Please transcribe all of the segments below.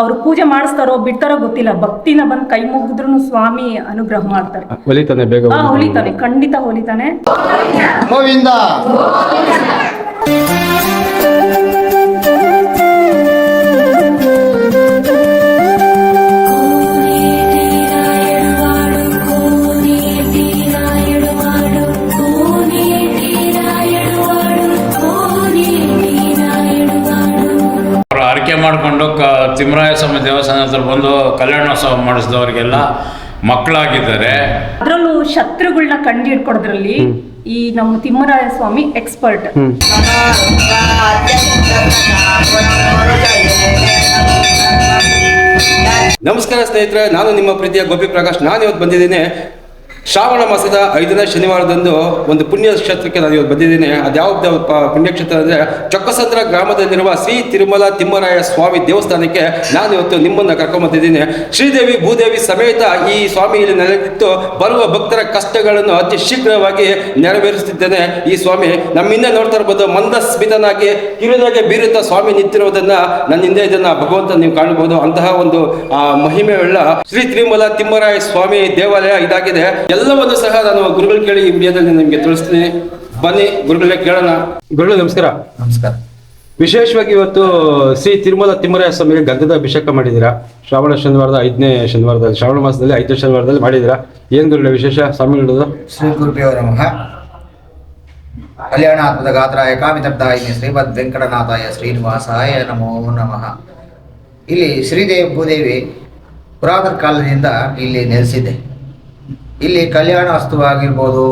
ಅವ್ರು ಪೂಜೆ ಮಾಡಿಸ್ತಾರೋ ಬಿಡ್ತಾರೋ ಗೊತ್ತಿಲ್ಲ. ಭಕ್ತಿನ ಬಂದ್ ಕೈ ಮುಗಿದ್ರು ಸ್ವಾಮಿ ಅನುಗ್ರಹ ಮಾಡ್ತಾರೆ. ಹೊಲಿತಾನೆ ಬೇಗ ಹಾ ಹೊಲಿತಾನೆ. ಖಂಡಿತ ಹೊಲಿತಾನೆ. ಗೋವಿಂದ. ತಿಮ್ಮರಾಯ ಸ್ವಾಮಿ ದೇವಸ್ಥಾನ ಹತ್ರ ಬಂದು ಕಲ್ಯಾಣೋತ್ಸವ ಮಾಡಿಸಿದವರಿಗೆಲ್ಲ ಮಕ್ಕಳಾಗಿದ್ದಾರೆ. ಅದರಲ್ಲೂ ಶತ್ರುಗಳನ್ನ ಕಂಡು ಹಿಡ್ಕೊಡೋದ್ರಲ್ಲಿ ಈ ನಮ್ಮ ತಿಮ್ಮರಾಯ ಸ್ವಾಮಿ ಎಕ್ಸ್ಪರ್ಟ್ ನಮಸ್ಕಾರ ಸ್ನೇಹಿತರೆ ನಾನು ನಿಮ್ಮ ಪ್ರೀತಿಯ ಗೋಪಿ ಪ್ರಕಾಶ್. ನಾನು ಇವತ್ತು ಬಂದಿದ್ದೀನಿ ಶ್ರಾವಣ ಮಾಸದ ಐದನೇ ಶನಿವಾರದಂದು ಒಂದು ಪುಣ್ಯ ಕ್ಷೇತ್ರಕ್ಕೆ ನಾನು ಇವತ್ತು ಬಂದಿದ್ದೀನಿ. ಅದ್ಯಾವ್ದು ಪುಣ್ಯಕ್ಷೇತ್ರ ಅಂದರೆ ಚೊಕ್ಕಸಂದ್ರ ಗ್ರಾಮದಲ್ಲಿರುವ ಶ್ರೀ ತಿರುಮಲ ತಿಮ್ಮರಾಯ ಸ್ವಾಮಿ ದೇವಸ್ಥಾನಕ್ಕೆ ನಾನು ಇವತ್ತು ನಿಮ್ಮನ್ನು ಕರ್ಕೊಂಬಂದಿದ್ದೀನಿ ಶ್ರೀದೇವಿ ಭೂದೇವಿ ಸಮೇತ ಈ ಸ್ವಾಮಿ ಇಲ್ಲಿ ನೆಲೆದಿತ್ತು ಬರುವ ಭಕ್ತರ ಕಷ್ಟಗಳನ್ನು ಅತಿ ಶೀಘ್ರವಾಗಿ ನೆರವೇರಿಸುತ್ತಿದ್ದೇನೆ. ಈ ಸ್ವಾಮಿ ನಮ್ಮ ಹಿಂದೆ ನೋಡ್ತಾ ಇರ್ಬೋದು, ಮಂದಸ್ಮಿತನಾಗಿ ಕಿರುದಾಗೆ ಬೀರುತ್ತಾ ಸ್ವಾಮಿ ನಿಂತಿರುವುದನ್ನು ನನ್ನ ಹಿಂದೆ ಇದನ್ನ ಭಗವಂತ ನೀವು ಕಾಣಬಹುದು. ಅಂತಹ ಒಂದು ಮಹಿಮೆಯುಳ್ಳ ಶ್ರೀ ತಿರುಮಲ ತಿಮ್ಮರಾಯ ಸ್ವಾಮಿ ದೇವಾಲಯ ಇದಾಗಿದೆ. ಎಲ್ಲವನ್ನು ಸಹ ನಾನು ಗುರುಗಳು ಕೇಳಿ ಈ ವಿಡಿಯೋದಲ್ಲಿ ನಿಮಗೆ ತಿಳಿಸ್ತೀನಿ. ಬನ್ನಿ ಗುರುಗಳೇ ಕೇಳೋಣ. ಗುರುಗಳು ನಮಸ್ಕಾರ. ನಮಸ್ಕಾರ. ವಿಶೇಷವಾಗಿ ಇವತ್ತು ಶ್ರೀ ತಿರುಮಲ ತಿಮ್ಮರಾಯ ಸ್ವಾಮಿಗೆ ಗಂಧದ ಅಭಿಷೇಕ ಮಾಡಿದ್ದೀರಾ? ಶ್ರಾವಣ ಶನಿವಾರದ ಐದನೇ ಶನಿವಾರದಲ್ಲಿ ಶ್ರಾವಣ ಮಾಸದಲ್ಲಿ ಐದನೇ ಶನಿವಾರದಲ್ಲಿ ಮಾಡಿದ್ದೀರಾ? ಏನ್ ಗುರುಗಳೇ ವಿಶೇಷ? ಸ್ವಾಮಿಗಳದ್ದು ಶ್ರೀ ಗುರುದೇವರ ನಮಃ. ಕಲ್ಯಾಣಾತ್ಮದ ಗಾತ್ರಾಯ ಕಾಮಿತಬ್ದಾಯಿನಿ ಶ್ರೀಮದ್ ವೆಂಕಟನಾಥಾಯ ಶ್ರೀನಿವಾಸಾಯ ನಮೋ ನಮಃ. ಇಲ್ಲಿ ಶ್ರೀದೇವಿ ಭೂದೇವಿ ಪುರಾತನ ಕಾಲದಿಂದ ಇಲ್ಲಿ ನೆಲೆಸಿದೆ ಇಲ್ಲಿ ಕಲ್ಯಾಣ ವಸ್ತುವಾಗಿರ್ಬೋದು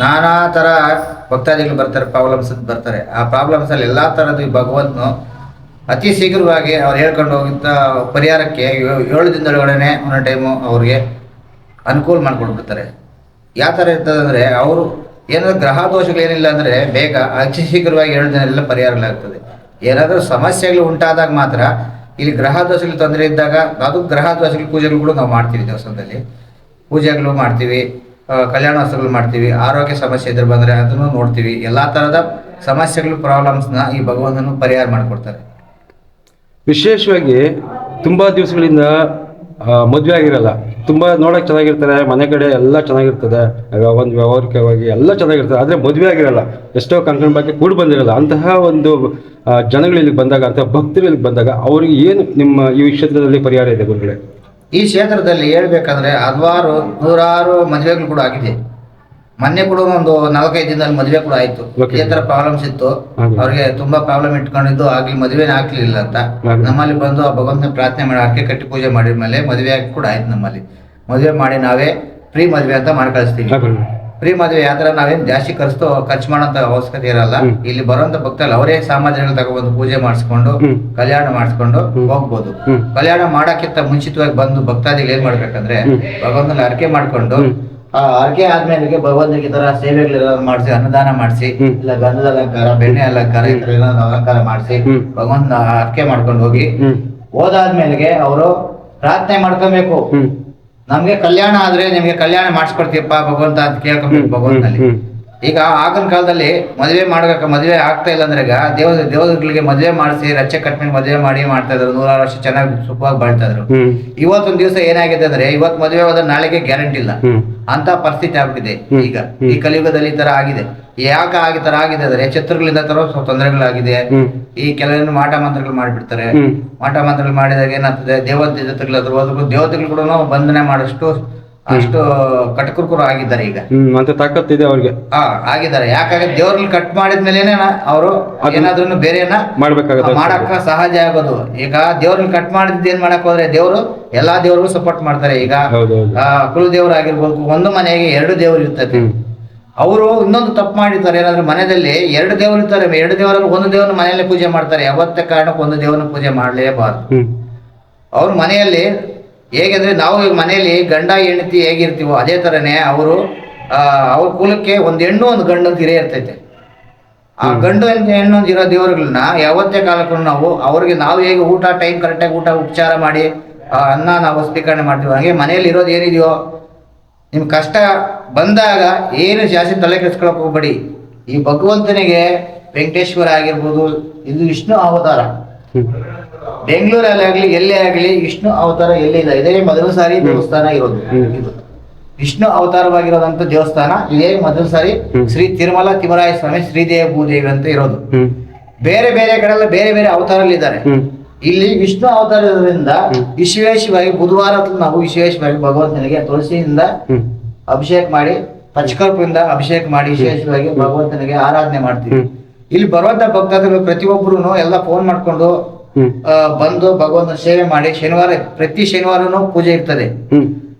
ನಾನಾ ಥರ ಭಕ್ತಾದಿಗಳು ಬರ್ತಾರೆ, ಪ್ರಾಬ್ಲಮ್ಸ್ ಬರ್ತಾರೆ. ಆ ಪ್ರಾಬ್ಲಮ್ಸಲ್ಲಿ ಎಲ್ಲ ಈ ಭಗವಂತನು ಅತಿ ಶೀಘ್ರವಾಗಿ ಅವ್ರು ಹೇಳ್ಕೊಂಡು ಹೋಗಿದ್ದ ಪರಿಹಾರಕ್ಕೆ ಏಳು ದಿನದೊಳಗಡೆ ಒಂದೊಂದು ಟೈಮು ಅವ್ರಿಗೆ ಅನುಕೂಲ ಮಾಡ್ಕೊಂಡ್ಬಿಡ್ತಾರೆ ಯಾವ ಥರ ಇರ್ತದೆ ಅಂದರೆ ಅವರು ಏನಾದರೂ ಗ್ರಹ ದೋಷಗಳೇನಿಲ್ಲ ಅಂದರೆ ಬೇಗ ಅತಿ ಶೀಘ್ರವಾಗಿ ಏಳು ದಿನದಲ್ಲ ಪರಿಹಾರಗಳಾಗ್ತದೆ ಏನಾದರೂ ಸಮಸ್ಯೆಗಳು ಉಂಟಾದಾಗ ಮಾತ್ರ ಇಲ್ಲಿ ಗ್ರಹ ದೋಷಗಳು ತೊಂದರೆ ಇದ್ದಾಗ, ಅದು ಗ್ರಹ ದೋಷಗಳ ಪೂಜೆಗಳು ಕೂಡ ನಾವು ಮಾಡ್ತೀವಿ ದೇವಸ್ಥಾನದಲ್ಲಿ. ಪೂಜೆಗಳು ಮಾಡ್ತೀವಿ ಕಲ್ಯಾಣೋತ್ಸವಗಳು ಮಾಡ್ತೀವಿ, ಆರೋಗ್ಯ ಸಮಸ್ಯೆ ಇದ್ರೆ ಬಂದರೆ ಅದನ್ನು ನೋಡ್ತೀವಿ. ಎಲ್ಲ ಥರದ ಸಮಸ್ಯೆಗಳು ಪ್ರಾಬ್ಲಮ್ಸ್ನ ಈ ಭಗವಂತನು ಪರಿಹಾರ ಮಾಡಿಕೊಡ್ತಾರೆ. ವಿಶೇಷವಾಗಿ ತುಂಬ ದಿವಸಗಳಿಂದ ಮದುವೆ ಆಗಿರಲ್ಲ. ತುಂಬ ನೋಡೋಕೆ ಚೆನ್ನಾಗಿರ್ತಾರೆ, ಮನೆ ಕಡೆ ಎಲ್ಲ ಚೆನ್ನಾಗಿರ್ತದೆ. ಒಂದು ವ್ಯವಹಾರಿಕವಾಗಿ ಎಲ್ಲ ಚೆನ್ನಾಗಿರ್ತದೆ. ಆದರೆ ಮದುವೆ ಆಗಿರಲ್ಲ. ಎಷ್ಟೋ ಕಂಕಣ ಬಗ್ಗೆ ಕೂಡ ಬಂದಿರಲ್ಲ. ಅಂತಹ ಒಂದು ಜನಗಳು ಇಲ್ಲಿಗೆ ಬಂದಾಗ, ಅಂತಹ ಭಕ್ತರು ಇಲ್ಲಿಗೆ ಬಂದಾಗ, ಅವ್ರಿಗೆ ಏನು ನಿಮ್ಮ ಈ ಕ್ಷೇತ್ರದಲ್ಲಿ ಪರಿಹಾರ ಇದೆ ಗುರುಗಳೇ? ಈ ಕ್ಷೇತ್ರದಲ್ಲಿ ಹೇಳ್ಬೇಕಂದ್ರೆ ಹಲವಾರು ನೂರಾರು ಮದುವೆಗಳು ಕೂಡ ಆಗಿದೆ. ಮೊನ್ನೆ ಕೂಡ ಒಂದು ನಾಲ್ಕೈದು ದಿನದಲ್ಲಿ ಮದುವೆ ಕೂಡ ಆಯ್ತು. ಈ ತರ ಪ್ರಾಬ್ಲಮ್ಸ್ ಇತ್ತು. ಅವ್ರಿಗೆ ತುಂಬಾ ಪ್ರಾಬ್ಲಮ್ ಇಟ್ಕೊಂಡಿದ್ದು ಆಗ್ಲಿ ಮದುವೆನೇ ಆಗ್ಲಿಲ್ಲ ಅಂತ. ನಮ್ಮಲ್ಲಿ ಬಂದು ಆ ಭಗವಂತನ ಪ್ರಾರ್ಥನೆ ಮಾಡಿ ಅರ್ಕೆ ಕಟ್ಟಿ ಪೂಜೆ ಮಾಡಿದ್ಮೇಲೆ ಮದುವೆ ಆಗಿ ಕೂಡ ಆಯ್ತು ನಮ್ಮಲ್ಲಿ. ಮದುವೆ ಮಾಡಿ ನಾವೇ ಫ್ರೀ ಮದುವೆ ಅಂತ ಮಾಡಿ ಫ್ರೀ ಮದುವೆ ಥರ ನಾವೇನು ಜಾಸ್ತಿ ಖರ್ಚು ಖರ್ಚು ಮಾಡೋಂತ ಅವಶ್ಯಕತೆ ಇರಲ್ಲ. ಇಲ್ಲಿ ಬರುವಂತ ಭಕ್ತರಲ್ಲಿ ಅವರೇ ಸಾಮಾಜಿಕ ತಗೊಬಂದು ಪೂಜೆ ಮಾಡಿಸ್ಕೊಂಡು ಕಲ್ಯಾಣ ಮಾಡಿಸ್ಕೊಂಡು. ಹೋಗ್ಬೋದು. ಕಲ್ಯಾಣ ಮಾಡಕ್ಕಿಂತ ಮುಂಚಿತವಾಗಿ ಬಂದು ಭಕ್ತಾದಿಗಳು ಏನ್ ಮಾಡ್ಬೇಕಂದ್ರೆ. ಭಗವಂತನ ಅರ್ಕೆ ಮಾಡ್ಕೊಂಡು ಆ ಅರ್ಕೆ ಆದ್ಮೇಲೆ ಭಗವಂತನಿಗೆ ಈ ತರ ಸೇವೆಗಳೆಲ್ಲ ಮಾಡಿಸಿ ಅನ್ನದಾನ ಮಾಡಿಸಿ. ಇಲ್ಲ ಗಂಧದ ಅಲಂಕಾರ ಬೆಣ್ಣೆ ಅಲಂಕಾರ ಈ ತರ ಅಲಂಕಾರ ಮಾಡಿಸಿ. ಭಗವಂತನ ಅರ್ಕೆ ಮಾಡ್ಕೊಂಡು ಹೋಗಿ ಹೋದಾದ್ಮೇಲೆ ಹೋದಾದ್ಮೇಲೆಗೆ ಅವರು ಪ್ರಾರ್ಥನೆ ಮಾಡ್ಕೊಬೇಕು. ನಮ್ಗೆ ಕಲ್ಯಾಣ ಆದ್ರೆ ನಿಮ್ಗೆ ಕಲ್ಯಾಣ ಮಾಡಿಸ್ಕೊಡ್ತೀಯಪ್ಪ ಭಗವಂತ ಅಂತ ಕೇಳ್ಕೊಬೇಕು ಭಗವಂತನಲ್ಲಿ. ಈಗ ಆಗಿನ ಕಾಲದಲ್ಲಿ ಮದುವೆ ಮಾಡ್ಬೇಕ ಮದುವೆ ಆಗ್ತಾ ಇಲ್ಲ ಅಂದ್ರೆ ಈಗ ದೇವ ದೇವರುಗಳಿಗೆ ಮದುವೆ ಮಾಡಿಸಿ ರಚ್ಚೆ ಕಟ್ಮೇಲೆ ಮದುವೆ ಮಾಡಿ ಮಾಡ್ತಾ ಇದ್ರು ನೂರಾರು ವರ್ಷ ಚೆನ್ನಾಗಿ ಸುಖವಾಗಿ ಬಾಳ್ತಾ ಇದ್ರು. ಇವತ್ತೊಂದ್ ದಿವಸ ಏನಾಗಿದೆ ಅಂದ್ರೆ ಇವತ್ತು ಮದುವೆ ಹೋದ್ರೆ ನಾಳೆಗೆ ಗ್ಯಾರಂಟಿ ಇಲ್ಲ. ಅಂತ ಪರಿಸ್ಥಿತಿ ಆಗ್ಬಿಟ್ಟಿದೆ ಈಗ. ಈ ಕಲಿಯುಗದಲ್ಲಿ ಈ ತರ ಆಗಿದೆ. ಯಾಕೆ ಆಗಿ ತರ ಆಗಿದೆ ಅಂದ್ರೆ ಶತ್ರುಗಳಿಂದ ತರ ಸ್ವಲ್ಪ ತೊಂದರೆಗಳಾಗಿದೆ. ಈ ಕೆಲವೊಂದು ಮಾಟ ಮಂತ್ರಗಳು ಮಾಡಿಬಿಡ್ತಾರೆ. ಮಾಟ ಮಂತ್ರಗಳು ಮಾಡಿದಾಗ ಏನಾಗ್ತದೆ? ದೇವತೆ ಹೋದ್ರು ದೇವತೆಗಳು ಕೂಡ ಬಂಧನೆ ಮಾಡಷ್ಟು ಅಷ್ಟು ಕಟಕುರ್ಕುರು ಆಗಿದ್ದಾರೆ ಈಗ. ಹ್ಮ್ ಅಂತ ತಾಕತ್ತಿದೆ ಅವ್ರಿಗೆ. ಹಾ ಆಗಿದ್ದಾರೆ. ಯಾಕಂದ್ರೆ ದೇವ್ರಲ್ಲಿ ಕಟ್ ಮಾಡಿದ್ಮೇಲೆ ಅವರು ಏನಾದ್ರೂ ಬೇರೆನ ಮಾಡ್ಬೇಕಾಗತ್ತೆ ಮಾಡಕ್ಕ ಸಹಜ ಆಗೋದು. ಈಗ ದೇವ್ರನ್ನ ಕಟ್ ಮಾಡಿದ್ ಏನ್ ಮಾಡಕ್ ಹೋದ್ರೆ ದೇವ್ರು ಎಲ್ಲಾ ದೇವ್ರಿಗೂ ಸಪೋರ್ಟ್ ಮಾಡ್ತಾರೆ. ಈಗ ಕುಲದೇವ್ರು ಆಗಿರ್ಬೋದು ಒಂದು ಮನೆಗೆ ಎರಡು ದೇವ್ರು ಇರ್ತದೆ. ಅವರು ಇನ್ನೊಂದು ತಪ್ಪು ಮಾಡಿರ್ತಾರೆ. ಏನಾದ್ರು ಮನೆಯಲ್ಲಿ ಎರಡು ದೇವರು ಇರ್ತಾರೆ. ಎರಡು ದೇವರಲ್ಲಿ ಒಂದು ದೇವ್ರನ್ನ ಮನೆಯಲ್ಲಿ ಪೂಜೆ ಮಾಡ್ತಾರೆ. ಯಾವತ್ತೇ ಕಾರಣಕ್ಕೆ ಒಂದು ದೇವ್ರನ್ನ ಪೂಜೆ ಮಾಡಲೇಬಾರ್ದು. ಅವ್ರ ಮನೆಯಲ್ಲಿ ಹೇಗೆಂದ್ರೆ ನಾವು ಈಗ ಮನೆಯಲ್ಲಿ ಗಂಡ ಹೆಂಡತಿ ಹೇಗಿರ್ತೀವೋ ಅದೇ ಥರನೇ ಅವರು ಅವ್ರ ಕುಲಕ್ಕೆ ಒಂದು ಹೆಣ್ಣು ಒಂದು ಗಂಡು ಅಂತ ಹಿರೇ ಇರ್ತೈತೆ. ಆ ಗಂಡು ಅಂತ ಹೆಣ್ಣು ಅಂತ ಇರೋ ದೇವರುಗಳನ್ನ ಯಾವತ್ತೇ ಕಾಲಕ್ಕೂ ನಾವು ಅವ್ರಿಗೆ ನಾವು ಹೇಗೆ ಊಟ ಟೈಮ್ ಕರೆಕ್ಟಾಗಿ ಊಟ ಉಪಚಾರ ಮಾಡಿ ಅನ್ನ ನಾವು ಸ್ವೀಕರಣೆ ಮಾಡ್ತೀವಿ ಹಾಗೆ ಮನೆಯಲ್ಲಿ ಇರೋದು ಏನಿದೆಯೋ ನಿಮ್ಮ ಕಷ್ಟ ಬಂದಾಗ ಏನು ಜಾಸ್ತಿ ತಲೆ ಕೆಡಿಸ್ಕೊಳಕ್ ಹೋಗ್ಬೇಡಿ. ಈ ಭಗವಂತನಿಗೆ ವೆಂಕಟೇಶ್ವರ ಆಗಿರ್ಬೋದು ಇದು ವಿಷ್ಣು ಅವತಾರ. ಬೆಂಗಳೂರಲ್ಲಿ ಆಗ್ಲಿ ಎಲ್ಲೇ ಆಗ್ಲಿ ವಿಷ್ಣು ಅವತಾರ ಎಲ್ಲಿ ಇದೆ ಇದೇ ಮೊದಲ ಸಾರಿ ದೇವಸ್ಥಾನ ಇರೋದು. ವಿಷ್ಣು ಅವತಾರವಾಗಿರೋದಂತ ದೇವಸ್ಥಾನ ಇದೇ ಮೊದಲ ಸಾರಿ ಶ್ರೀ ತಿರುಮಲ ತಿಮರಾಯ ಸ್ವಾಮಿ ಶ್ರೀದೇವ ಭೂದೇವಿ ಅಂತ ಇರೋದು. ಬೇರೆ ಬೇರೆ ಕಡೆಲ್ಲ ಬೇರೆ ಬೇರೆ ಅವತಾರಲ್ಲಿದ್ದಾರೆ ಇದ್ದಾರೆ ಇಲ್ಲಿ ವಿಷ್ಣು ಅವತಾರದಿಂದ. ವಿಶೇಷವಾಗಿ ಬುಧವಾರ ನಾವು ವಿಶೇಷವಾಗಿ ಭಗವಂತನಿಗೆ ತುಳಸಿಯಿಂದ ಅಭಿಷೇಕ ಮಾಡಿ ಪಂಚಕರ್ಪದಿಂದ ಅಭಿಷೇಕ ಮಾಡಿ ವಿಶೇಷವಾಗಿ ಭಗವಂತನಿಗೆ ಆರಾಧನೆ ಮಾಡ್ತೀವಿ. ಇಲ್ಲಿ ಬರುವಂತ ಭಕ್ತಾದಿಗಳು ಪ್ರತಿಯೊಬ್ಬರು ಎಲ್ಲ ಫೋನ್ ಮಾಡ್ಕೊಂಡು ಬಂದು ಭಗವಂತ ಸೇವೆ ಮಾಡಿ ಶನಿವಾರ ಪ್ರತಿ ಶನಿವಾರನು ಪೂಜೆ ಇರ್ತದೆ.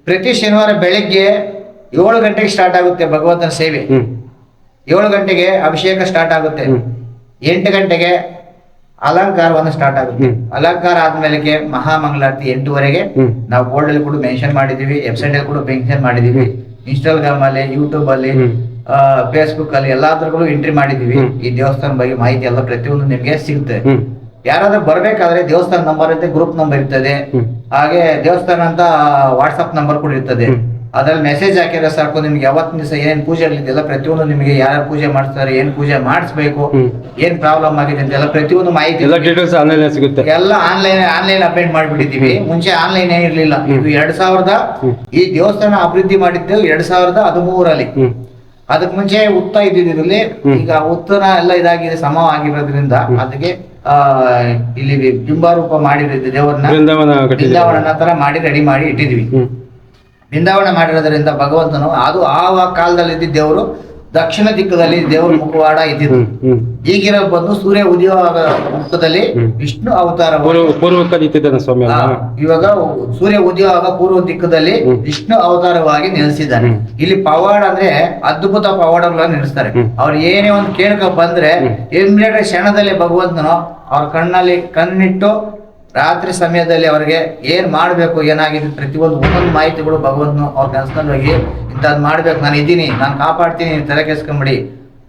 ಪ್ರತಿ ಶನಿವಾರ ಬೆಳಗ್ಗೆ ಏಳು ಗಂಟೆಗೆ ಸ್ಟಾರ್ಟ್ ಆಗುತ್ತೆ ಭಗವಂತನ ಸೇವೆ. ಏಳು ಗಂಟೆಗೆ ಅಭಿಷೇಕ ಸ್ಟಾರ್ಟ್ ಆಗುತ್ತೆ. ಎಂಟು ಗಂಟೆಗೆ ಅಲಂಕಾರವನ್ನು ಸ್ಟಾರ್ಟ್ ಆಗುತ್ತೆ. ಅಲಂಕಾರ ಆದ್ಮೇಲೆ ಮಹಾಮಂಗಳಾರತಿ ಎಂಟುವರೆಗೆ. ನಾವು ಬೋರ್ಡ್ ಅಲ್ಲಿ ಕೂಡ ಮೆನ್ಷನ್ ಮಾಡಿದೀವಿ ವೆಬ್ಸೈಟ್ ಅಲ್ಲಿ ಕೂಡ ಮೆನ್ಷನ್ ಮಾಡಿದೀವಿ ಇನ್ಸ್ಟಾಗ್ರಾಮ್ ಅಲ್ಲಿ ಯೂಟ್ಯೂಬ್ ಅಲ್ಲಿ. ಫೇಸ್ಬುಕ್ ಅಲ್ಲಿ ಎಲ್ಲಾದ್ರೂ ಎಂಟ್ರಿ ಮಾಡಿದೀವಿ ಈ ದೇವಸ್ಥಾನ ಬಗ್ಗೆ ಮಾಹಿತಿ ಎಲ್ಲ ಪ್ರತಿಯೊಂದು ನಿಮ್ಗೆ ಸಿಗುತ್ತೆ. ಯಾರಾದ್ರೂ ಬರ್ಬೇಕಾದ್ರೆ ದೇವಸ್ಥಾನ ನಂಬರ್ ಇರುತ್ತೆ ಗ್ರೂಪ್ ನಂಬರ್ ಇರ್ತದೆ. ಹಾಗೆ ದೇವಸ್ಥಾನ ಅಂತ ವಾಟ್ಸ್ಆಪ್ ನಂಬರ್ ಕೂಡ ಇರ್ತದೆ. ಅದ್ರಲ್ಲಿ ಮೆಸೇಜ್ ಹಾಕಿದ್ರೆ ಸಾಕು ನಿಮ್ಗೆ ಯಾವತ್ತಿನ ದಿವಸ ಏನ್ ಪೂಜೆ ಎಲ್ಲ ಪ್ರತಿಯೊಂದು ನಿಮಗೆ ಯಾರ ಪೂಜೆ ಮಾಡ್ತಾರೆ ಏನ್ ಪೂಜೆ ಮಾಡಿಸ್ಬೇಕು. ಏನ್ ಪ್ರಾಬ್ಲಮ್ ಆಗಿದೆ ಅಂತ ಎಲ್ಲ ಪ್ರತಿಯೊಂದು ಮಾಹಿತಿ ಎಲ್ಲ ಡೀಟೇಲ್ಸ್ ಆನ್ಲೈನ್ ಸಿಗುತ್ತೆ. ಎಲ್ಲ ಆನ್ಲೈನ್ ಆನ್ಲೈನ್ ಅಪ್ಡೇಟ್ ಮಾಡ್ಬಿಟ್ಟಿದೀವಿ ಮುಂಚೆ ಆನ್ಲೈನ್ ಇರ್ಲಿಲ್ಲ. ಇದು ಎರಡ್ ಸಾವಿರದ. ಈ ದೇವಸ್ಥಾನ ಅಭಿವೃದ್ಧಿ ಮಾಡಿದ್ದು ಎರಡ್ ಸಾವಿರದ ಹದಿಮೂರಲ್ಲಿ ಅದಕ್ ಅದಕ್ಕೆ ಮುಂಚೆ ಉತ್ತ ಇದ್ದಿದ್ರಲ್ಲಿ ಈಗ ಉತ್ತರ ಎಲ್ಲ ಇದಾಗಿದೆ ಸಮ ಆಗಿರೋದ್ರಿಂದ ಅದಕ್ಕೆ ಇಲ್ಲಿ ಬಿಂಬಾರೂಪ ಮಾಡಿರೋದು ದೇವರನ್ನ. ಬೃಂದಾವನ ತರ ಮಾಡಿ ರೆಡಿ ಮಾಡಿ ಇಟ್ಟಿದ್ವಿ ಬೃಂದಾವನ ಮಾಡಿರೋದ್ರಿಂದ ಭಗವಂತನು ಅದು ಆ ಕಾಲದಲ್ಲಿ ಇದ್ದಿದ್ದ ದೇವರು ದಕ್ಷಿಣ ದಿಕ್ಕದಲ್ಲಿ ದೇವರ ಮುಖವಾಡ ಇದ್ದಿದ್ದು ಹ್ಮ್ ಬಂದು ಸೂರ್ಯ ಉದಯ ಮುಖದಲ್ಲಿ. ವಿಷ್ಣು ಅವತಾರ ಸ್ವಾಮಿ? ಇವಾಗ ಸೂರ್ಯ ಉದಯ ಪೂರ್ವ ದಿಕ್ಕದಲ್ಲಿ. ವಿಷ್ಣು ಅವತಾರವಾಗಿ ನೆಲೆಸಿದ್ದಾನೆ ಇಲ್ಲಿ ಪವಾಡ ಅಂದ್ರೆ ಅದ್ಭುತ ಪವಾಡಗಳನ್ನ ನೆಲೆಸ್ತಾರೆ. ಅವ್ರು ಏನೇ ಒಂದು ಕೇಳ್ಕ ಬಂದ್ರೆ ಇಮ್ಮಿಡಿಯೇಟ್ ಕ್ಷಣದಲ್ಲಿ ಭಗವಂತನು ಅವ್ರ ಕಣ್ಣಲ್ಲಿ ಕಣ್ಣಿಟ್ಟು ರಾತ್ರಿ ಸಮಯದಲ್ಲಿ ಅವರಿಗೆ ಏನು ಮಾಡಬೇಕು, ಏನಾಗಿದೆ ಪ್ರತಿಯೊಂದು ಒಂದೊಂದು ಮಾಹಿತಿಗಳು ಭಗವಂತನು ಅವ್ರ ಕನಸ್ಕೊಂಡು ಹೋಗಿ ಇಂಥದ್ದು ಮಾಡ್ಬೇಕು, ನಾನು ಇದ್ದೀನಿ, ನಾನು ಕಾಪಾಡ್ತೀನಿ ತಲೆ ಕೆಸ್ಕೊಂಬಿಡಿ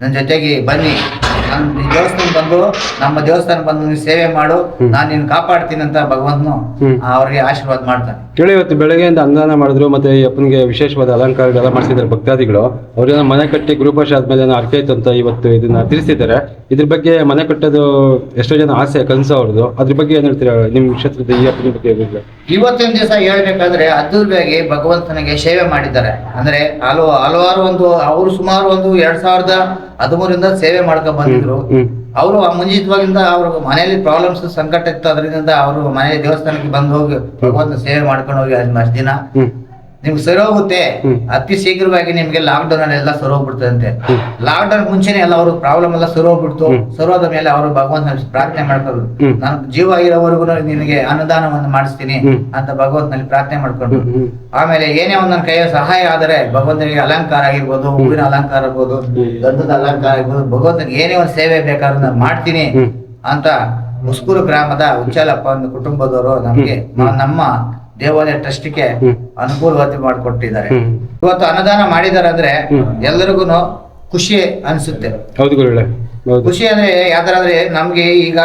ನನ್ನ ಜೊತೆಗೆ ಬನ್ನಿ. ನಾನು ದೇವಸ್ಥಾನ ಬಂದು ನಮ್ಮ ದೇವಸ್ಥಾನ ಬಂದು ಸೇವೆ ಮಾಡು. ನಾನು ನಿನ್ನ ಕಾಪಾಡ್ತೀನಿ ಅಂತ ಭಗವಂತನು. ಅವ್ರಿಗೆ ಆಶೀರ್ವಾದ ಮಾಡ್ತಾನೆ ಕೇಳಿ ಇವತ್ತು ಬೆಳಗ್ಗೆಯಿಂದ ಅನ್ನದಾನ ಮಾಡಿದ್ರು ಮತ್ತೆ ಈ ಅಪ್ಪನಿಗೆ ವಿಶೇಷವಾದ ಅಲಂಕಾರಗಳೆಲ್ಲ ಮಾಡಿಸಿದ್ದಾರೆ ಭಕ್ತಾದಿಗಳು ಅವ್ರೇನೋ ಮನೆ ಕಟ್ಟಿ ಗೃಹಪೋಷ ಆದ್ಮೇಲೆ ಏನೋ ಅರ್ಕೆ ಇತ್ತು ಅಂತ ಇವತ್ತು ಇದನ್ನ ತಿಳಿಸಿದ್ದಾರೆ ಇದ್ರ ಬಗ್ಗೆ ಮನೆ ಕಟ್ಟೋದು ಎಷ್ಟೋ ಜನ ಆಸೆ ಕನಸು ಅವ್ರದ್ದು ಅದ್ರ ಬಗ್ಗೆ ಏನ್ ಹೇಳ್ತೀರಾ ನಿಮ್ ಕ್ಷೇತ್ರದ ಈ ಅಪ್ಪನ ಬಗ್ಗೆ ಏನಿಲ್ಲ? ಇವತ್ತಿನ ದಿವಸ ಹೇಳ್ಬೇಕಾದ್ರೆ ಅದ್ದೂರಿಯಾಗಿ ಭಗವಂತನಿಗೆ ಸೇವೆ ಮಾಡಿದ್ದಾರೆ ಅಂದ್ರೆ ಹಲವು ಹಲವಾರು ಒಂದು ಅವರು ಸುಮಾರು ಒಂದು ಎರಡ್ ಸಾವಿರದ ಹದಿಮೂರಿಂದ ಸೇವೆ ಮಾಡ್ಕೊಂಡ್ ಬಂದಿದ್ರು. ಅವರು ಮುಂಚಿತವಾಗಿಂದ ಅವ್ರ ಮನೆಯಲ್ಲಿ ಪ್ರಾಬ್ಲಮ್ಸ್ ಸಂಕಟ ಇತ್ತು. ಅದರಿಂದ ಅವರು ಮನೆ ದೇವಸ್ಥಾನಕ್ಕೆ ಬಂದು ಹೋಗಿ ಭಗವಂತ ಸೇವೆ ಮಾಡ್ಕೊಂಡು ಹೋಗಿ ಅಷ್ಟು ದಿನ. ನಿಮ್ಗೆ ಸರಿ ಹೋಗುತ್ತೆ. ಅತಿ ಶೀಘ್ರವಾಗಿ ನಿಮ್ಗೆ ಲಾಕ್ ಡೌನ್ ಅಲ್ಲಿ ಎಲ್ಲ ಸರಿ ಹೋಗ್ಬಿಡ್ತದಂತೆ. ಲಾಕ್ಡೌನ್ ಲಾಕ್ ಡೌನ್ ಮುಂಚೆನೆ ಎಲ್ಲ ಅವ್ರ ಪ್ರಾಬ್ಲಮ್ ಎಲ್ಲ ಸರಿ ಹೋಗ್ಬಿಡ್ತು. ಹ್ಮ್. ಸರಿ ಹೋದ ಮೇಲೆ ಅವರು ಭಗವಂತನ ಪ್ರಾರ್ಥನೆ ಮಾಡ್ಕೊಂಡು ನಾನು ಜೀವ ಇರೋವರೆಗೂ ನಿನಗೆ ಅನುದಾನವನ್ನು ಮಾಡಿಸ್ತೀನಿ ಅಂತ ಭಗವಂತನಲ್ಲಿ ಪ್ರಾರ್ಥನೆ ಮಾಡ್ಕೊಂಡು. ಆಮೇಲೆ ಏನೇ ಒಂದು ನನ್ನ ಕೈಯ ಸಹಾಯ ಆದರೆ ಭಗವಂತನಿಗೆ ಅಲಂಕಾರ ಆಗಿರ್ಬೋದು ಹೂವಿನ ಅಲಂಕಾರ ಇರ್ಬೋದು ಗಂಧದ ಅಲಂಕಾರ ಆಗಿರ್ಬೋದು ಭಗವಂತನಿಗೆ ಏನೇ ಒಂದು ಸೇವೆ ಬೇಕಾದ್ರೂ ನಾನು ಮಾಡ್ತೀನಿ ಅಂತ ಮುಸ್ಕೂರು ಗ್ರಾಮದ ಉಚ್ಚಾಲಪ್ಪ ಒಂದು ಕುಟುಂಬದವರು ನಮಗೆ ನಮ್ಮ ದೇವಾಲಯ ಟ್ರಸ್ಟ್ಗೆ ಅನುಕೂಲವತಿ ಮಾಡಿಕೊಟ್ಟಿದ್ದಾರೆ. ಇವತ್ತು ಅನುದಾನ ಮಾಡಿದ್ದಾರೆ ಅಂದ್ರೆ. ಎಲ್ಲರಿಗೂ ಖುಷಿ ಅನಿಸುತ್ತೆ. ಖುಷಿ ಅಂದ್ರೆ ಯಾವ್ದಾರಂದ್ರೆ ನಮ್ಗೆ ಈಗ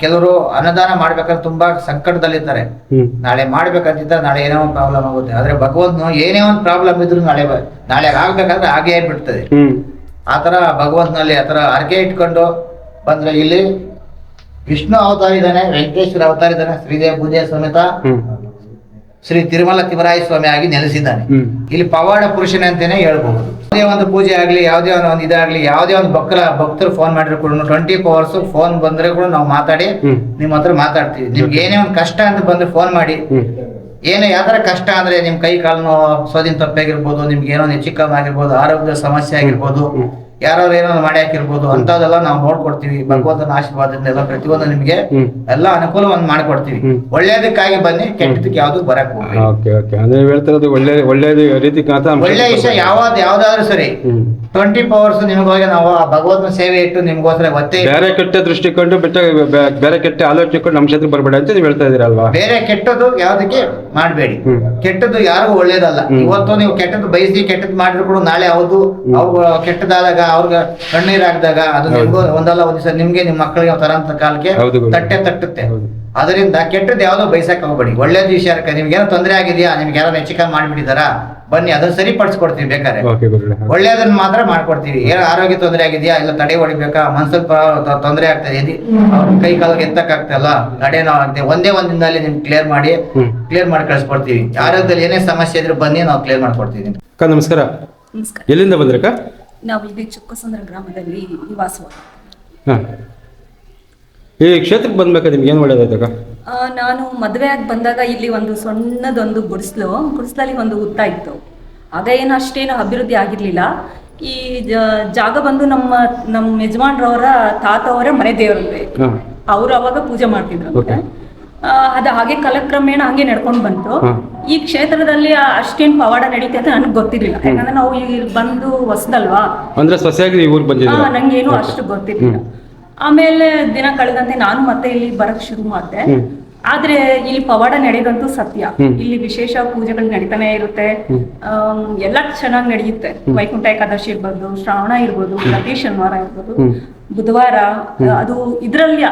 ಕೆಲವರು ಅನುದಾನ ಮಾಡ್ಬೇಕಾದ್ರೆ ತುಂಬಾ ಸಂಕಟದಲ್ಲಿರ್ತಾರೆ. ಹ್ಮ್. ನಾಳೆ ಮಾಡ್ಬೇಕಂತಿದ್ರೆ ನಾಳೆ ಏನೋ ಒಂದು ಪ್ರಾಬ್ಲಮ್ ಆಗುತ್ತೆ. ಆದ್ರೆ ಭಗವಂತನು ಏನೇ ಒಂದು ಪ್ರಾಬ್ಲಮ್ ಇದ್ರು ನಾಳೆ ನಾಳೆ ಆಗ್ಬೇಕಾದ್ರೆ ಹಾಗೆ ಬಿಡ್ತದೆ. ಆತರ ಭಗವಂತನಲ್ಲಿ ಆತರ ಅರ್ಕೆ ಹರಕೆ ಇಟ್ಕೊಂಡು ಬಂದ್ರೆ ಇಲ್ಲಿ ವಿಷ್ಣು ಅವತಾರ ಇದ್ದಾನೆ ವೆಂಕಟೇಶ್ವರ ಅವತಾರ ಇದ್ದಾನೆ ಶ್ರೀದೇವ ಪೂಜೆ ಸಮೇತ ಶ್ರೀ ತಿರುಮಲ ತಿಮರಾಯ ಸ್ವಾಮಿ ಆಗಿ ನೆಲೆಸಿದ್ದಾನೆ. ಇಲ್ಲಿ ಪವಾಡ ಪುರುಷನ ಅಂತಾನೆ ಹೇಳ್ಬಹುದು ಯಾವುದೇ ಒಂದು ಪೂಜೆ ಆಗಲಿ ಯಾವುದೇ ಒಂದು ಒಂದು ಇದಾಗ್ಲಿ ಯಾವುದೇ ಒಂದು ಭಕ್ತರ ಭಕ್ತರು ಫೋನ್ ಮಾಡಿದ್ರು ಕೂಡ ಟ್ವೆಂಟಿ ಫೋರ್ ಅವರ್ಸ್ ಫೋನ್ ಬಂದ್ರೆ ಕೂಡ ನಾವು ಮಾತಾಡಿ. ನಿಮ್ಮ ಹತ್ರ ಮಾತಾಡ್ತೀವಿ. ನಿಮ್ಗೆ ಏನೇ ಒಂದು ಕಷ್ಟ ಅಂತ ಬಂದ್ರೆ ಫೋನ್ ಮಾಡಿ. ಏನೇ ಯಾವ್ದಾರ ಕಷ್ಟ ಅಂದ್ರೆ ನಿಮ್ ಕೈ ಕಾಲು ಸೋದಿನ ತಪ್ಪಾಗಿರ್ಬೋದು ನಿಮ್ಗೆ ಏನೋ ಹೆಚ್ಚು ಕಮ್ಮಿ ಆಗಿರ್ಬೋದು ಆರೋಗ್ಯದ ಸಮಸ್ಯೆ ಆಗಿರ್ಬೋದು. ಯಾರು ಏನಾದ್ರು ಮಾಡಿ ಹಾಕಿರ್ಬೋದು ಅಂತದೆಲ್ಲ ನಾವು ನೋಡ್ಕೊಡ್ತೀವಿ. ಭಗವಂತನ ಆಶೀರ್ವಾದದಿಂದ ಎಲ್ಲ ಪ್ರತಿಯೊಂದು ನಿಮ್ಗೆ ಎಲ್ಲಾ ಅನುಕೂಲವನ್ನು ಮಾಡ್ಕೊಡ್ತೀವಿ. ಒಳ್ಳೇದಕ್ಕಾಗಿ ಬನ್ನಿ ಕೆಟ್ಟದಕ್ಕೆ ಯಾವ್ದು ಬರಕ್ ಹೇಳ್ತಿರೋದು ಒಳ್ಳೆ ಒಳ್ಳೆ ರೀತಿ ಒಳ್ಳೆ ವಿಷಯ ಯಾವ್ದು ಯಾವ್ದಾದ್ರು ಸರಿ. ಟ್ವೆಂಟಿ ಅವರ್ಸ್ ನಿಮಗೋಗಿ ನಾವು ಆ ಭಗವಂತನ ಸೇವೆ ಇಟ್ಟು ನಿಮ್ಗೋಸ್ಕರ ಒತ್ತೆ ಬೇರೆ ಕೆಟ್ಟ ದೃಷ್ಟಿಕೊಂಡು ಕೊಂಡು ಬೇ- ಬೇರೆ ಕೆಟ್ಟ ಆಲೋಚನೆ ಕೊಂಡು ನಮ್ಮ ಕ್ಷೇತ್ರ ಬರಬೇಡ ಅಂತ ನೀವು ಹೇಳ್ತಾ ಇದೀರಲ್ವಾ ಬೇರೆ ಕೆಟ್ಟದ್ದು ಯಾವ್ದಕ್ಕೆ ಮಾಡಬೇಡಿ. ಕೆಟ್ಟದ್ದು ಯಾರಿಗೂ ಒಳ್ಳೇದಲ್ಲ. ಇವತ್ತು ನೀವು ಕೆಟ್ಟದ್ದು ಬಯಸಿ ಕೆಟ್ಟದ್ದು ಮಾಡಿದ್ರು ಕೂಡ ನಾಳೆ ಹೌದು. ಅವ್ರು ಕೆಟ್ಟದಾದಾಗ ಅವ್ರಿಗೆ ಹಾಕಿದಾಗ ಅದು. ನಿಮ್ಗೂ ಒಂದಲ್ಲ ಒಂದ್ ದಿವಸ ನಿಮ್ಗೆ ನಿಮ್ ಮಕ್ಕಳಿಗೆ ತರಂತ ಕಾಲಕ್ಕೆ ತಟ್ಟೆ ತಟ್ಟುತ್ತೆ. ಅದರಿಂದ ಕೆಟ್ಟದ್ದು ಯಾವುದೋ ಬಯಸಕ್ಕೆ ಹೋಗ್ಬೇಡಿ. ಒಳ್ಳೆ ವಿಷಯ ನಿಮ್ಗೆ ಏನೋ ತೊಂದರೆ ಆಗಿದೆಯಾ ನಿಮ್ಗೆ ಯಾರೋ ಹೆಚ್ಚಿಕ ಮಾಡಿಬಿಟ್ಟಿದಾರಾ ಬನ್ನಿ ಅದನ್ನ ಸರಿಪಡಿಸ್ಕೊಡ್ತೀವಿ ಬೇಕಾದ್ರೆ. ಓಕೆ ಗುರುಗಳೇ ಒಳ್ಳೇದನ್ನ ಮಾತ್ರ ಮಾಡ್ಕೊಡ್ತೀವಿ. ಏನೋ ಆರೋಗ್ಯ ತೊಂದರೆ ಆಗಿದೆಯಾ ಇಲ್ಲ ತಡೆ ಹೊಡಿಬೇಕಾ ಮನ್ಸಲ್ ತೊಂದರೆ ಆಗ್ತದೆ ಎದಿ ಅವ್ರ ಕೈ ಕಾಲಿಗೆ ಎತ್ತಕ್ಕಾಗ್ತಲ್ಲ ತಡೆ ನೋವು ಆಗ್ತದೆ. ಒಂದೇ ಒಂದ್ ದಿನದಲ್ಲಿ ನಿಮ್ಗೆ ಕ್ಲಿಯರ್ ಮಾಡಿ ಕ್ಲಿಯರ್ ಮಾಡಿ ಕಳಿಸ್ಕೊಡ್ತೀವಿ. ಆರೋಗ್ಯದಲ್ಲಿ ಏನೇ ಸಮಸ್ಯೆ ಇದ್ರೆ ಬನ್ನಿ ನಾವು ಕ್ಲಿಯರ್ ಮಾಡ್ಕೊಡ್ತೀವಿ ನಮಸ್ಕಾರ. ಎಲ್ಲಿಂದ ಬಂದ್ರಕ್ಕ? ನಾವು ಚೊಕ್ಕಸಂದ್ರ ಗ್ರಾಮದಲ್ಲಿ ನಿವಾಸವಾಗಿ ಹಾಂ. ಈ ಕ್ಷೇತ್ರಕ್ಕೆ ಬಂದ್ಬೇಕಾ ನಿಮ್ಗೆ ಏನು ಒಳ್ಳೇದಾಯ್ತಕ್ಕ? ಆ, ನಾನು ಮದುವೆ ಆಗಿ ಬಂದಾಗ ಇಲ್ಲಿ ಒಂದು ಸಣ್ಣದೊಂದು ಗುಡಿಸ್ಲು ಗುಡಿಸ್ಲಲ್ಲಿ ಒಂದು ಹುತ್ತ ಇತ್ತು. ಆಗ ಏನು ಅಷ್ಟೇನು ಅಭಿವೃದ್ಧಿ ಆಗಿರಲಿಲ್ಲ. ಈ ಜ- ಜಾಗ ಬಂದು ನಮ್ಮ ನಮ್ಮ ಯಜಮಾನ್ರವರ ತಾತ ಅವರ ಮನೆ ದೇವರಲ್ಲಿ ಹಾಂ. ಅವ್ರು ಅವಾಗ ಪೂಜೆ ಮಾಡ್ತಿದ್ರು. ಅದು ಹಾಗೆ ಕಲಕ್ರಮೇಣ ಹಂಗೆ ನಡ್ಕೊಂಡು ಬಂತು. ಈ ಕ್ಷೇತ್ರದಲ್ಲಿ ಅಷ್ಟೇನ್ ಪವಾಡ ನಡೀತೆ ಅಂತ ನನಗೆ ಗೊತ್ತಿರ್ಲಿಲ್ಲ. ಯಾಕಂದ್ರೆ ನಾವು ಇಲ್ಲಿ ಬಂದು ಹೊಸದಲ್ವಾ? ಅಂದ್ರೆ ಸೊಸೆಯಾಗಿ ಊರ್ ಬಂದಿದ್ದೀವಿ ಹಾ ನಂಗೇನು ಅಷ್ಟು ಗೊತ್ತಿರ್ಲಿಲ್ಲ. ಆಮೇಲೆ ದಿನ ಕಳೆದಂತೆ ನಾನು ಮತ್ತೆ ಇಲ್ಲಿ ಬರಕ್ ಶುರು ಮಾಡಿದೆ. ಆದ್ರೆ ಇಲ್ಲಿ ಪವಾಡ ನಡೆಯೋದಂತೂ ಸತ್ಯ. ಇಲ್ಲಿ ವಿಶೇಷ ಪೂಜೆಗಳು ನಡೀತಾನೆ ಇರುತ್ತೆ. ಆಮ್, ಎಲ್ಲ ಚೆನ್ನಾಗಿ ನಡೆಯುತ್ತೆ. ವೈಕುಂಠ ಏಕಾದಶಿ ಇರ್ಬೋದು ಶ್ರಾವಣ ಇರ್ಬೋದು ಪ್ರತಿ ಶನಿವಾರ ಇರ್ಬೋದು. ಬುಧವಾರ ಅದು ಇದ್ರಲ್ಲಿ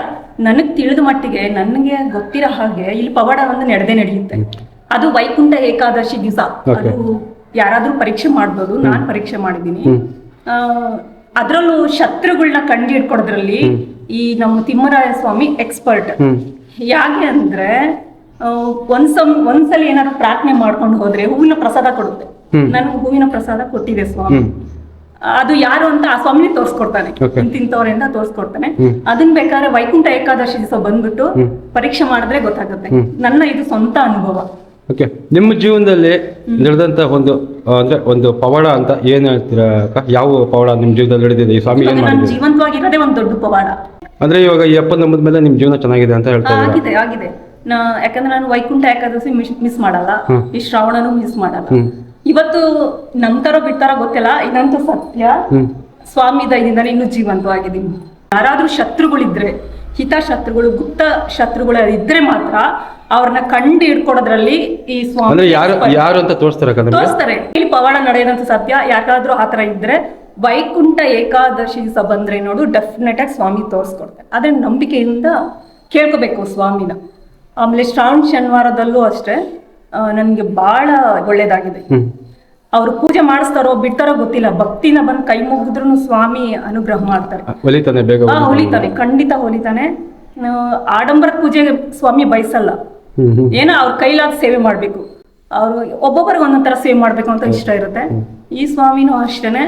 ನನಗ್ ತಿಳಿದ ಮಟ್ಟಿಗೆ ನನಗೆ ಗೊತ್ತಿರೋ ಹಾಗೆ ಇಲ್ಲಿ ಪವಾಡ ಒಂದು ನಡೆದೇ ನಡೆಯುತ್ತೆ. ಅದು ವೈಕುಂಠ ಏಕಾದಶಿ ದಿವಸ. ಅದು ಯಾರಾದ್ರೂ ಪರೀಕ್ಷೆ ಮಾಡ್ಬೋದು ನಾನ್ ಪರೀಕ್ಷೆ ಮಾಡಿದೀನಿ. ಅದರಲ್ಲೂ ಶತ್ರುಗಳನ್ನ ಕಂಡು ಹಿಡ್ಕೊಡೋದ್ರಲ್ಲಿ ಈ ನಮ್ಮ ತಿಮ್ಮರಾಯ ಸ್ವಾಮಿ ಎಕ್ಸ್ಪರ್ಟ್ ಯಾಕೆ ಅಂದ್ರೆ ಒಂದ್ಸಮ್ ಒಂದ್ ಸಮ್ ಒಂದ್ಸಲ ಏನಾದ್ರು ಪ್ರಾರ್ಥನೆ ಮಾಡ್ಕೊಂಡು ಹೋದ್ರೆ ಹೂವಿನ ಪ್ರಸಾದ ಕೊಡುತ್ತೆ. ನಾನು ನನಗೆ ಹೂವಿನ ಪ್ರಸಾದ ಕೊಟ್ಟಿದೆ ಸ್ವಾಮಿ. ಅದು ಯಾರು ಅಂತ ಆ ಸ್ವಾಮಿನೇ ತೋರ್ಸ್ಕೊಡ್ತಾನೆ. ಇಂತಿಂತವ್ರಿಂದ ತೋರಿಸ್ಕೊಡ್ತಾನೆ. ಅದನ್ ಅದನ್ನ ಬೇಕಾದ್ರೆ ವೈಕುಂಠ ಏಕಾದಶಿ ದಿವಸ ಬಂದ್ಬಿಟ್ಟು. ಪರೀಕ್ಷೆ ಮಾಡಿದ್ರೆ ಗೊತ್ತಾಗುತ್ತೆ. ನನ್ನ ಇದು ಸ್ವಂತ ಅನುಭವ. ಓಕೆ ನಿಮ್ಮ ಜೀವನದಲ್ಲಿ ನಡೆದಂತ ಒಂದು ಅಂದ್ರೆ ಒಂದು ಪವಾಡ ಅಂತ ಏನ್ ಹೇಳ್ತೀರಾ ಯಾವ ಪವಾಡ ನಿಮ್ಮ ಜೀವನದಲ್ಲಿ ನಡೆದಿದೆ? ಈ ಸ್ವಾಮಿ ಏನ್ ಮಾಡಿದೆ ಜೀವಂತವಾಗಿರೋದೇ ಒಂದು ದೊಡ್ಡ ಪವಾಡ. ಅಂದ್ರೆ ಇವಾಗ ಈ ಅಪ್ಪ ನಂಬದ ಮೇಲೆ ನಿಮ್ ಜೀವನ ಚೆನ್ನಾಗಿದೆ ಅಂತ ಹೇಳ್ತಾ ಆ, ಆಗಿದೆ ಆಗಿದೆ. ನಾ ಯಾಕಂದ್ರೆ ನಾನು ವೈಕುಂಠ ಏಕಾದಶಿ ಮಿಸ್ ಮಾಡಲ್ಲ. ಈ ಶ್ರಾವಣನು ಮಿಸ್ ಮಾಡಲ್ಲ. ಇವತ್ತು ನಂಬ್ತಾರೋ ಬಿಡ್ತಾರೋ ಗೊತ್ತಿಲ್ಲ ಇದಂತೂ ಸತ್ಯ. ಸ್ವಾಮಿ ದಯದಿಂದ ಇನ್ನೂ ಜೀವಂತವಾಗಿದ್ದೀನಿ. ಯಾರಾದ್ರೂ ಶತ್ರುಗಳಿದ್ರೆ ಹಿತ ಶತ್ರುಗಳು ಗುಪ್ತ ಶತ್ರುಗಳು ಇದ್ರೆ ಮಾತ್ರ ಅವ್ರನ್ನ ಕಂಡು ಹಿಡ್ಕೊಡೋದ್ರಲ್ಲಿ ಈ ಸ್ವಾಮಿ ಯಾರು ಅಂತ ನಿಮ್ಗೆ? ತೋರಿಸ್ತಾರೆ. ಇಲ್ಲಿ ಪವಾಡ ನಡೆಯೋದಂತ ಸತ್ಯ. ಯಾಕಾದ್ರೂ ಆತರ ಇದ್ರೆ ವೈಕುಂಠ ಏಕಾದಶಿ ದಿವಸ ಬಂದ್ರೆ ನೋಡು ಡೆಫಿನೆಟ್ ಆಗಿ ಸ್ವಾಮಿ ತೋರಿಸ್ಕೊಡ್ತಾರೆ. ಆದ್ರೆ ನಂಬಿಕೆಯಿಂದ ಕೇಳ್ಕೋಬೇಕು ಸ್ವಾಮಿನ. ಆಮೇಲೆ ಶ್ರಾವಣ ಶನಿವಾರದಲ್ಲೂ ಅಷ್ಟೇ. ನನಗೆ ಬಹಳ ಒಳ್ಳೇದಾಗಿದೆ. ಅವ್ರು ಪೂಜೆ ಮಾಡಿಸ್ತಾರೋ ಬಿಡ್ತಾರೋ ಗೊತ್ತಿಲ್ಲ. ಭಕ್ತಿನ ಬಂದ್ ಕೈ ಮುಗಿದ್ರು ಸ್ವಾಮಿ ಅನುಗ್ರಹ ಮಾಡ್ತಾರೆ. ಬೇಗ ಒಲಿತಾನೆ. ಹೊಲಿತಾನೆ. ಖಂಡಿತ ಹೊಲಿತಾನೆ. ಆಡಂಬರ ಆಡಂಬರದ ಪೂಜೆಗೆ ಸ್ವಾಮಿ ಬಯಸಲ್ಲ. ಏನೋ ಅವ್ರ ಕೈಲಾದ ಸೇವೆ ಮಾಡ್ಬೇಕು. ಅವ್ರು ಒಬ್ಬೊಬ್ಬರಿಗೆ ಒಂದೊಂದ್ ತರ ಸೇವೆ ಮಾಡ್ಬೇಕು ಅಂತ ಇಷ್ಟ ಇರುತ್ತೆ. ಈ ಸ್ವಾಮಿನೂ ಅಷ್ಟೇನೆ.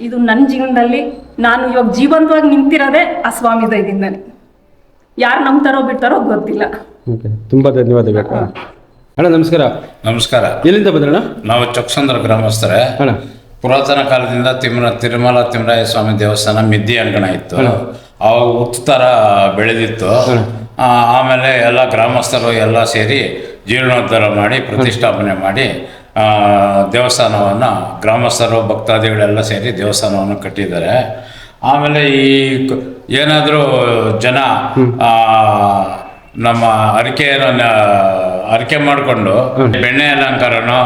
ಇದು ನನ್ನ ಜೀವನದಲ್ಲಿ ನಾನು ಇವಾಗ ಜೀವಂತವಾಗಿ ನಿಂತಿರೋದೇ ಆ ಸ್ವಾಮಿ ದಯದಿಂದನೇ ಯಾರು ನಂಬ್ತಾರೋ ಬಿಡ್ತಾರೋ ಗೊತ್ತಿಲ್ಲ. ತುಂಬಾ ಧನ್ಯವಾದಗಳು. ಅಣ್ಣ ನಮಸ್ಕಾರ. ನಮಸ್ಕಾರ. ಎಲ್ಲಿಂದ ಬಂದ್ರಣ್ಣ? ನಾವು ಚೊಕ್ಸಂದ್ರ ಗ್ರಾಮಸ್ಥರೇ. ಅಣ್ಣ. ಪುರಾತನ ಕಾಲದಿಂದ ತಿಮ್ಮನ ತಿರುಮಲ ತಿಮ್ಮರಾಯ ಸ್ವಾಮಿ ದೇವಸ್ಥಾನ ಮಿದ್ದಿ ಅಂಗಣ ಇತ್ತು. ಅವಾಗ ಉತ್ತರ ಬೆಳೆದಿತ್ತು. ಆಮೇಲೆ ಎಲ್ಲ ಗ್ರಾಮಸ್ಥರು ಎಲ್ಲ ಸೇರಿ ಜೀರ್ಣೋದ್ಧಾರ ಮಾಡಿ ಪ್ರತಿಷ್ಠಾಪನೆ ಮಾಡಿ ಆ, ದೇವಸ್ಥಾನವನ್ನು ಗ್ರಾಮಸ್ಥರು ಭಕ್ತಾದಿಗಳೆಲ್ಲ ಸೇರಿ ದೇವಸ್ಥಾನವನ್ನು ಕಟ್ಟಿದ್ದಾರೆ. ಆಮೇಲೆ ಈ ಏನಾದರೂ ಜನ ಆ, ನಮ್ಮ ಅರಿಕೆಯನ್ನು ಅರಿಕೆ ಮಾಡಿಕೊಂಡು ಬೆಣ್ಣೆ ಅಲಂಕಾರನೋ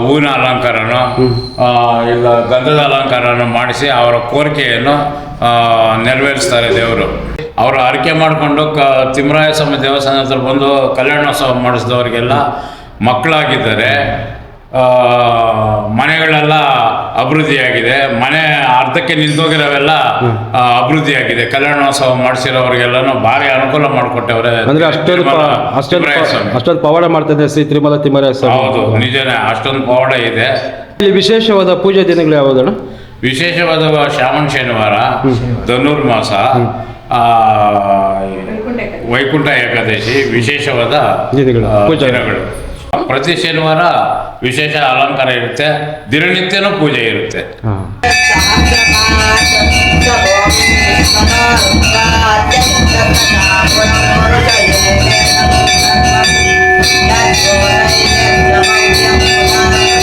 ಹೂವಿನ ಅಲಂಕಾರನೋ ಇಲ್ಲ ಗಂಧದ ಅಲಂಕಾರನೋ ಮಾಡಿಸಿ ಅವರ ಕೋರಿಕೆಯನ್ನು ನೆರವೇರಿಸ್ತಾರೆ ದೇವರು. ಅವರು ಅರಿಕೆ ಮಾಡಿಕೊಂಡು ಕ ತಿಮ್ಮರಾಯ ಸ್ವಾಮಿ ದೇವಸ್ಥಾನ ಹತ್ರ ಬಂದು ಕಲ್ಯಾಣೋತ್ಸವ ಮಾಡಿಸಿದವರಿಗೆಲ್ಲ ಮಕ್ಕಳಾಗಿದ್ದಾರೆ ಮನೆಗಳೆಲ್ಲ ಅಭಿವೃದ್ಧಿಯಾಗಿದೆ. ಮನೆ ಅರ್ಧಕ್ಕೆ ನಿಂತೋಗಿರೋವೆಲ್ಲ ಅಭಿವೃದ್ಧಿಯಾಗಿದೆ. ಕಲ್ಯಾಣೋತ್ಸವ ಮಾಡಿಸಿರೋರಿಗೆಲ್ಲನೂ ಭಾರಿ ಅನುಕೂಲ ಮಾಡಿಕೊಟ್ಟವ್ರೆ ಅಂದ್ರೆ ಅಷ್ಟೊಂದು ಅಷ್ಟೊಂದು ಪವಾಡ ಮಾಡ್ತಿದೆ ಶ್ರೀ ತಿರುಮಲ ತಿಮ್ಮರಾಯ ಹೌದು ನಿಜನೇ ಅಷ್ಟೊಂದು ಪವಾಡ ಇದೆ. ಇಲ್ಲಿ ವಿಶೇಷವಾದ ಪೂಜೆ ದಿನಗಳು ಯಾವುದಣ್ಣ? ವಿಶೇಷವಾದ ಶ್ರಾವಣ ಶನಿವಾರ ಧನುರ್ಮಾಸ ಆ, ವೈಕುಂಠ ಏಕಾದಶಿ ವಿಶೇಷವಾದ ದಿನಗಳು, ಆ, ಪೂಜೆ. ದಿನಗಳು. ಪ್ರತಿ ಶನಿವಾರ ವಿಶೇಷ ಅಲಂಕಾರ ಇರುತ್ತೆ ದಿನನಿತ್ಯನೂ ಪೂಜೆ ಇರುತ್ತೆ Thank you.